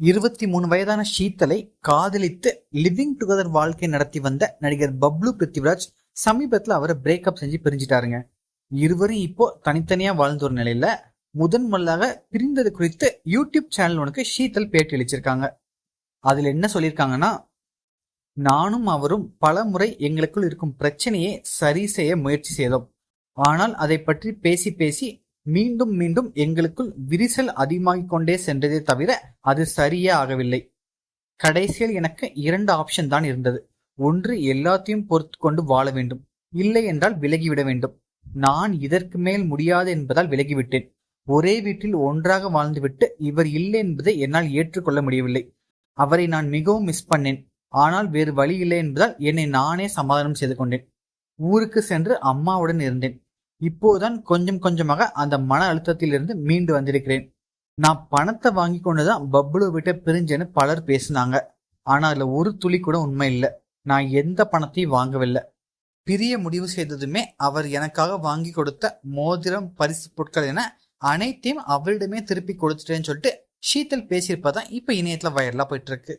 இருபத்தி மூணு வயதான ஷீத்தலை காதலித்து லிவிங் டுகெதர் வாழ்க்கை நடத்தி வந்த நடிகர் பப்ளு பிருத்திவிராஜ் சமீபத்தில் அவரை பிரேக்கப் செஞ்சு பிரிஞ்சிட்டாருங்க. இருவரும் இப்போ தனித்தனியா வாழ்ந்த ஒரு நிலையில முதன் முதலாக பிரிந்தது குறித்து யூடியூப் சேனல் உனக்கு ஷீத்தல் பேட்டி அளிச்சிருக்காங்க. அதுல என்ன சொல்லியிருக்காங்கன்னா நானும் அவரும் பல முறை எங்களுக்குள் இருக்கும் பிரச்சனையை சரி செய்ய முயற்சி செய்தோம். ஆனால் அதை பற்றி பேசி பேசி மீண்டும் மீண்டும் எங்களுக்குள் விரிசல் அதிகமாகிக் கொண்டே சென்றதே தவிர அது சரியே ஆகவில்லை. கடைசியில் எனக்கு இரண்டு ஆப்ஷன் தான் இருந்தது. ஒன்று எல்லாத்தையும் பொறுத்து கொண்டு வாழ வேண்டும். இல்லை என்றால் விலகிவிட வேண்டும். நான் இதற்கு மேல் முடியாது என்பதால் விலகிவிட்டேன். ஒரே வீட்டில் ஒன்றாக வாழ்ந்துவிட்டு இவர் இல்லை என்பதை என்னால் ஏற்றுக்கொள்ள முடியவில்லை. அவரை நான் மிகவும் மிஸ் பண்ணேன். ஆனால் வேறு வழி இல்லை என்பதால் என்னை நானே சமாதானம் செய்து கொண்டேன். ஊருக்கு சென்று அம்மாவுடன் இருந்தேன். இப்போதுதான் கொஞ்சம் கொஞ்சமாக அந்த மன அழுத்தத்திலிருந்து மீண்டு வந்திருக்கிறேன். நான் பணத்தை வாங்கி கொண்டுதான் பப்ளு விட்ட பிரிஞ்சேன்னு பலர் பேசினாங்க. ஆனா அதுல ஒரு துளி கூட உண்மை இல்லை. நான் எந்த பணத்தையும் வாங்கவில்லை. பிரிய முடிவு செய்ததுமே அவர் எனக்காக வாங்கி கொடுத்த மோதிரம் பரிசு பொருட்கள் என அனைத்தையும் அவரிடமே திருப்பி கொடுத்துட்டேன்னு சொல்லிட்டு ஷீத்தல் பேசியிருப்பதான் இப்ப இணையத்துல வைரலா போயிட்டு இருக்கு.